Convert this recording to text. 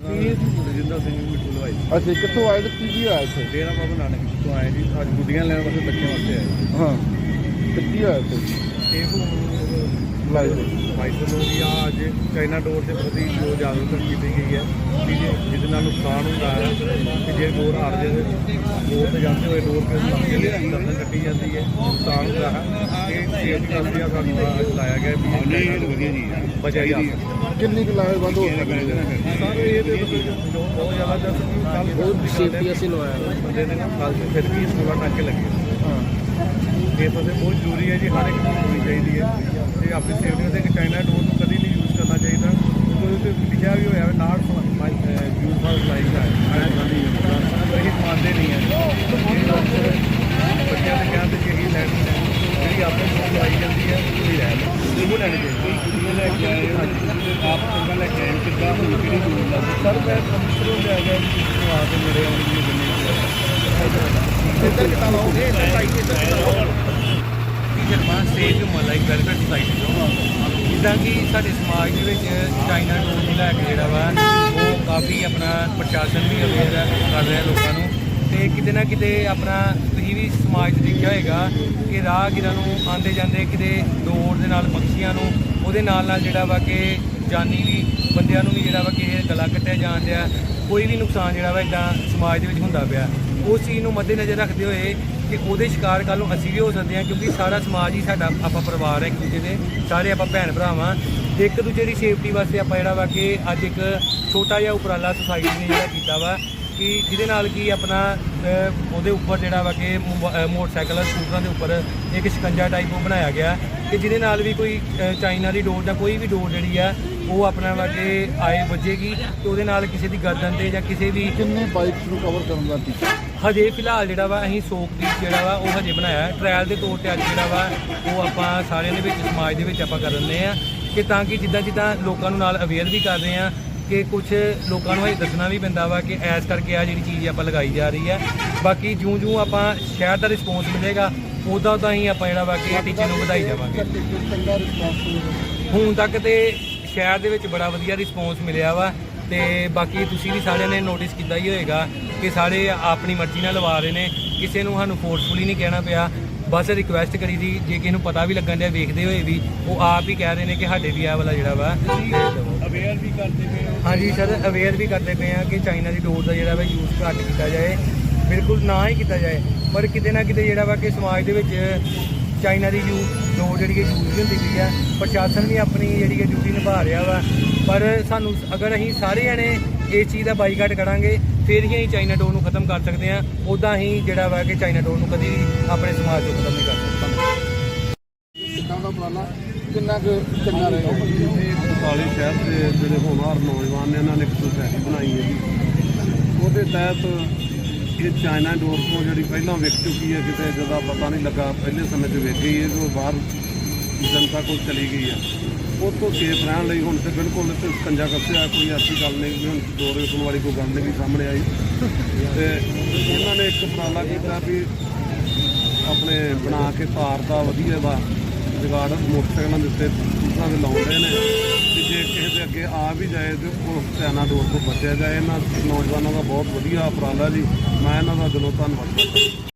ਰਜਿੰਦਰ ਸਿੰਘ ਮਿੱਠੂ ਲਵਾਈ। ਅੱਛਾ ਕਿੱਥੋਂ ਆਏ ਤੇ ਕੀ ਕੀ ਹੋਇਆ ਇੱਥੇ? ਡੇਰਾ ਬਾਬਾ ਨਾਨਕ ਤੋਂ ਆਏ ਜੀ ਅੱਜ ਗੁੱਡੀਆਂ ਲੈਣ ਵਾਸਤੇ ਬੱਚਿਆਂ ਵਾਸਤੇ ਆਏ। ਹਾਂ। ਤੇ ਕੀ ਹੋਇਆ ਇੱਥੇ? ਇਹ ਹੁਣ ਲਾਈਵ ਮਾਈਕਲ ਨੂੰ ਵੀ ਆ ਅੱਜ ਚਾਈਨਾ ਡੋਰ ਦੇ ਪ੍ਰਤੀ ਜੋ ਜਾਗਰੂਕਤਾ ਕੀਤੀ ਗਈ ਹੈ ਕਿ ਜੇ- ਜਿਹਦੇ ਨਾਲ ਨੁਕਸਾਨ ਹੁੰਦਾ ਹੈ ਕਿ ਜੇ ਡੋਰ ਹਾਰ ਜਾਵੇ ਡੋਰ ਤੇ ਜਾਂਦੇ ਹੋਏ ਡੋਰ ਤੇ ਸਾਹਮਣੇ ਗਰਦਨ ਕੱਟੀ ਜਾਂਦੀ ਹੈ ਨੁਕਸਾਨ ਹੁੰਦਾ ਹੈ। ਇਹ ਸੇਫਟੀ ਵਾਸਤੇ ਆ ਸਾਨੂੰ ਅੱਜ ਲਾਇਆ ਗਿਆ ਵੀ ਇਹ ਵਧੀਆ ਜੀ। ਬਚਿਆ ਜਾ ਕਿੰਨੀ ਕੁ ਲਾਈਵ ਬੰਦ ਹੋ ਸਕਦੀ ਹੈ? ਸਰ ਇਹ ਤੇ ਜੋ ਬਹੁਤ ਜ਼ਿਆਦਾ ਜਸ ਕੱਲ ਬਹੁਤ safety ਅਸੀਂ ਲਵਾਇਆ। ਬੰਦੇ ਨੇ ਕੱਲ ਫਿਰ ਵੀ ਇਸ ਨੂੰ ਟੱਕ ਲੱਗੇ। ਹਾਂ। ਇਹ ਫਸੇ ਬਹੁਤ ਜ਼ਰੂਰੀ ਹੈ ਜੀ ਹਰ ਇੱਕ ਨੂੰ ਹੋਣੀ ਚਾਹੀਦੀ ਹੈ। ਤੇ ਆਪਣੀ ਸੇਫਟੀ ਵਾਸਤੇ ਕਿ ਚਾਈਨਾ ਡੋਰ ਨੂੰ ਕਦੀ ਨਹੀਂ ਯੂਜ਼ ਕਰਨਾ ਚਾਹੀਦਾ। ਕਿਉਂਕਿ ਉਹਦੇ ਤੇ ਲਿਖਿਆ ਵੀ ਹੋਇਆ ਹੈ ਨਾਟ ਯੂਜ਼ ਫॉर ਲਾਈਕ ਦਾ ਹੈ। ਇਹ ਮੰਨਦੇ ਨਹੀਂ ਹੈ। ਬੱਚਿਆਂ ਦੇ ਕਹਿਣ ਤੇ ਇਹੀ ਲੈਣੀ ਹੈ ਜਿਹੜੀ ਆਪਣੇ ਕੋਲ ਲਾਈ ਜਾਂਦੀ ਹੈ ਉਹ ਹੀ ਰਹਿ ਲਓ ਇਹ ਲੈਣੀ ਚਾਹੀਦੀ ਕੋਈ ਲੈ ਕੇ ਆਏ ਆਪ ਚੰਗਾ ਲੈ ਕੇ ਆਏ ਕਿੱਦਾਂ ਹੁਣ ਕਿਹੜੀ ਦੂਰ ਦਾ ਸਰ ਮੈਂ ਕੰਪਿਊਟਰ ਲੈ ਗਿਆ ਜੀ ਆ ਕੇ ਮੇਰੇ ਆਉਣ ਦੀ ਜਿੰਨੇ ਇੱਧਰ ਕਿਤਾ ਲਾਓਗੇ ਇੱਧਰ ਸਾਈਡ ਇੱਧਰ। ਜਿੱਦਾਂ ਕਿ ਸਾਡੇ ਸਮਾਜ ਦੇ ਵਿੱਚ ਚਾਈਨਾ ਡੋਰ ਨੂੰ ਲੈ ਕੇ ਜਿਹੜਾ ਵਾ, ਉਹ ਕਾਫੀ ਆਪਣਾ ਪ੍ਰਸ਼ਾਸਨ ਵੀ ਅਵੇਅਰ ਕਰ ਰਿਹਾ ਲੋਕਾਂ ਨੂੰ। ਤੇ ਕਿਤੇ ਨਾ ਕਿਤੇ ਆਪਣਾ, ਤੁਸੀਂ ਵੀ ਸਮਾਜ 'ਚ ਦੇਖਿਆ ਹੋਏਗਾ ਕਿ ਰਾਹਗੀਰਾਂ ਨੂੰ ਆਂਦੇ ਜਾਂਦੇ ਕਿਤੇ ਡੋਰ ਦੇ ਨਾਲ ਪੰਛੀਆਂ ਨੂੰ, ਉਹਦੇ ਨਾਲ ਨਾਲ ਜਿਹੜਾ ਵਾ ਕਿ ਜਾਨੀ ਵੀ ਬੰਦਿਆਂ ਨੂੰ ਵੀ ਜਿਹੜਾ ਵਾ ਕਿ ਇਹ ਗਲਾ ਕੱਟਿਆ ਜਾਣ ਡਿਆ। ਕੋਈ ਵੀ ਨੁਕਸਾਨ ਜਿਹੜਾ ਵਾ ਇਦਾਂ ਸਮਾਜ ਦੇ ਵਿੱਚ ਹੁੰਦਾ ਪਿਆ। ਉਸ ਚੀਜ਼ ਨੂੰ ਮੱਦੇਨਜ਼ਰ ਰੱਖਦੇ ਹੋਏ ਕਿ ਉਹਦੇ ਸ਼ਿਕਾਰ ਕੱਲ੍ਹ ਨੂੰ ਅਸੀਂ ਵੀ ਹੋ ਸਕਦੇ ਹਾਂ, ਕਿਉਂਕਿ ਸਾਰਾ ਸਮਾਜ ਹੀ ਸਾਡਾ, ਆਪਾਂ ਪਰਿਵਾਰ ਹੈ ਇੱਕ ਦੂਜੇ ਦੇ, ਸਾਰੇ ਆਪਾਂ ਭੈਣ ਭਰਾਵਾਂ ਤੇ ਇੱਕ ਦੂਜੇ ਦੀ ਸੇਫਟੀ ਵਾਸਤੇ ਆਪਾਂ ਜਿਹੜਾ ਵਾ ਕਿ ਅੱਜ ਇੱਕ ਛੋਟਾ ਜਿਹਾ ਉਪਰਾਲਾ ਸੁਸਾਇਟੀ ਨੇ ਜਿਹੜਾ ਕੀਤਾ ਵਾ ਕਿ ਜਿਹਦੇ ਨਾਲ ਕੀ ਆਪਣਾ ਉਹਦੇ ਉੱਪਰ ਜਿਹੜਾ ਵਾ ਕਿ ਮੋਟਰਸਾਈਕਲ ਸਕੂਟਰਾਂ ਦੇ ਉੱਪਰ ਇੱਕ ਸ਼ਿਕੰਜਾ ਟਾਈਪ ਉਹ ਬਣਾਇਆ ਗਿਆ। ਕਿ ਜਿਹਦੇ ਨਾਲ ਵੀ ਕੋਈ ਚਾਈਨਾ ਦੀ ਡੋਰ ਜਾਂ ਕੋਈ ਵੀ ਡੋਰ ਜਿਹੜੀ ਆ ਉਹ ਆਪਣਾ ਵਾ ਕਿ ਆਏ ਵੱਜੇਗੀ ਤੇ ਉਹਦੇ ਨਾਲ ਕਿਸੇ ਦੀ ਗਰਦਨ ਤੇ ਜਾਂ ਕਿਸੇ ਵੀ ਕਿੰਨੇ ਬਾਈਕਸ ਨੂੰ ਕਵਰ ਕਰਨ ਦਾ ਟੀਚਾ? ਹਜੇ ਫਿਲਹਾਲ ਜਿਹੜਾ ਵਾ ਅਸੀਂ ਸੋਕ ਦੀ ਜਿਹੜਾ ਵਾ ਉਹ ਹਜੇ ਬਣਾਇਆ ਟ੍ਰਾਇਲ ਦੇ ਤੌਰ ਤੇ ਅੱਜ ਜਿਹੜਾ ਵਾ ਉਹ ਆਪਾਂ ਸਾਰਿਆਂ ਦੇ ਵਿੱਚ ਸਮਾਜ ਦੇ ਵਿੱਚ ਆਪਾਂ ਕਰ ਰਹੇ ਆ ਕਿ ਤਾਂ ਕਿ ਜਿੱਦਾਂ ਜਿੱਦਾਂ ਲੋਕਾਂ ਨੂੰ ਨਾਲ ਅਵੇਅਰ ਵੀ ਕਰ ਰਹੇ ਆ ਕਿ ਕੁਝ ਲੋਕਾਂ ਨੂੰ ਇਹ ਦੱਸਣਾ ਵੀ ਪੈਂਦਾ ਵਾ ਕਿ ਐਸ ਕਰਕੇ ਆ ਜਿਹੜੀ ਚੀਜ਼ ਆਪਾਂ ਲਗਾਈ ਜਾ ਰਹੀ ਹੈ ਬਾਕੀ ਜਿਉਂ-ਜਿਉਂ ਆਪਾਂ ਸ਼ਹਿਰ ਦਾ ਰਿਸਪੌਂਸ ਮਿਲੇਗਾ, ਉਦਾਂ ਤਾਂ ਹੀ ਆਪਾਂ ਜਿਹੜਾ ਵਾ ਕਿ ਇਹ ਟੀਚੇ ਨੂੰ ਵਧਾਈ ਜਾਵਾਂਗੇ। ਹੁਣ ਤੱਕ ਤੇ ਸ਼ਹਿਰ ਦੇ ਵਿੱਚ ਬੜਾ ਵਧੀਆ ਰਿਸਪੌਂਸ ਮਿਲਿਆ ਵਾ ਤੇ ਬਾਕੀ ਤੁਸੀਂ ਵੀ ਸਾਰਿਆਂ ਨੇ ਨੋਟਿਸ ਕੀਤਾ ਹੀ ਹੋਏਗਾ ਕਿ ਸਾਰੇ ਆਪਣੀ ਮਰਜ਼ੀ ਨਾਲ ਲਵਾ ਰਹੇ ਨੇ। ਕਿਸੇ ਨੂੰ ਸਾਨੂੰ ਫੋਰਸਫੁਲੀ ਨਹੀਂ ਕਹਿਣਾ ਪਿਆ। ਬਸ ਰਿਕੁਐਸਟ ਕਰੀ ਦੀ, ਜੇ ਕਿਸੇ ਨੂੰ ਪਤਾ ਵੀ ਲੱਗਣ ਡਿਆ, ਵੇਖਦੇ ਹੋਏ ਵੀ, ਉਹ ਆਪ ਹੀ ਕਹਿ ਰਹੇ ਨੇ ਕਿ ਸਾਡੇ ਵੀ ਆਹ ਵਾਲਾ ਜਿਹੜਾ ਵਾ ਹਾਂਜੀ ਸਰ ਅਵੇਅਰ ਵੀ ਕਰਦੇ ਪਏ ਆ ਕਿ ਚਾਈਨਾ ਦੀ ਡੋਰ ਦਾ ਜਿਹੜਾ ਵਾ ਯੂਜ਼ ਘੱਟ ਕੀਤਾ ਜਾਏ, ਬਿਲਕੁਲ ਨਾ ਹੀ ਕੀਤਾ ਜਾਏ। ਪਰ ਕਿਤੇ ਨਾ ਕਿਤੇ ਜਿਹੜਾ ਵਾ ਕਿ ਸਮਾਜ ਦੇ ਵਿੱਚ ਚਾਈਨਾ ਦੀ ਯੂ ਡੋਰ ਜਿਹੜੀ ਹੈ ਯੂਜ਼ ਹੁੰਦੀ ਪਈ ਆ। ਪ੍ਰਸ਼ਾਸਨ ਵੀ ਆਪਣੀ ਜਿਹੜੀ ਹੈ ਡਿਊਟੀ ਨਿਭਾ ਰਿਹਾ ਵਾ। ਪਰ ਸਾਨੂੰ ਅਗਰ ਅਸੀਂ ਸਾਰੇ ਜਣੇ ਇਸ ਚੀਜ਼ ਦਾ ਬਾਈਕਾਟ ਕਰਾਂਗੇ, ਫਿਰ ਹੀ ਅਸੀਂ ਚਾਈਨਾ ਡੋਰ ਨੂੰ ਖਤਮ ਕਰ ਸਕਦੇ ਆ ਉਦਾਂ ਹੀ ਜਿਹੜਾ ਵਾ ਕਿ ਚਾਈਨਾ ਡੋਰ ਨੂੰ ਕਦੀ ਆਪਣੇ ਸਮਾਜ ਤੋਂ ਖਤਮ ਨਹੀਂ ਕਰ ਸਕਦਾ। ਕਿੰਨਾ ਦਾ ਉਪਰਾਲਾ? ਕਿੰਨਾ ਕੁ ਚੰਗਾ ਰਹੇਗਾ ਇਹ ਬਟਾਲੀ ਸ਼ਹਿਰ ਦੇ ਜਿਹੜੇ ਹੋਣਹਾਰ ਨੌਜਵਾਨ ਨੇ, ਇਹਨਾਂ ਨੇ ਇੱਕ ਸੋਸਾਇਟੀ ਬਣਾਈ ਹੈ ਜੀ। ਉਹਦੇ ਤਹਿਤ ਇਹ ਚਾਈਨਾ ਡੋਰ ਤੋਂ ਜਿਹੜੀ ਪਹਿਲਾਂ ਵਿਕ ਚੁੱਕੀ ਹੈ, ਕਿਤੇ ਜਿਹਦਾ ਪਤਾ ਨਹੀਂ ਲੱਗਾ, ਪਹਿਲੇ ਸਮੇਂ 'ਚ ਵਿਕ ਗਈ ਹੈ, ਜੋ ਬਾਹਰ ਜਨਤਾ ਕੋਲ ਚਲੀ ਗਈ ਹੈ। ਉਹ ਤੋਂ ਸੇਫ ਰਹਿਣ ਲਈ ਹੁਣ ਤੇ ਬਿਲਕੁਲ ਤੇ ਸਕੰਜਾ ਕੱਸਿਆ, ਕੋਈ ਐਸੀ ਗੱਲ ਨਹੀਂ ਕਿ ਹੁਣ ਡੋਰ ਵੇਚਣ ਵਾਲੀ ਕੋਈ ਗੱਲ ਨਹੀਂ ਸਾਹਮਣੇ ਆਈ। ਤੇ ਇਹਨਾਂ ਨੇ ਇੱਕ ਉਪਰਾਲਾ ਕੀਤਾ ਵੀ ਆਪਣੇ ਬਣਾ ਕੇ ਤਾਰ ਦਾ ਵਧੀਆ ਦਾ ਜਗਾੜ ਮੋਟਰਸਾਈਕਲਾਂ ਦੇ ਉੱਤੇ ਦੂਸਰਾਂ ਦੇ ਲਾਉਂਦੇ ਨੇ। ਤੇ ਜੇ ਕਿਸੇ ਦੇ ਅੱਗੇ ਆ ਵੀ ਜਾਏ ਤੇ ਉਸ ਚਾਈਨਾ ਡੋਰ ਤੋਂ ਬਚਿਆ ਜਾਏ। ਇਹਨਾਂ ਨੌਜਵਾਨਾਂ ਦਾ ਬਹੁਤ ਵਧੀਆ ਉਪਰਾਲਾ ਜੀ। ਮੈਂ ਇਹਨਾਂ ਦਾ ਦਿਲੋਂ ਧੰਨਵਾਦ ਕਰਦਾ।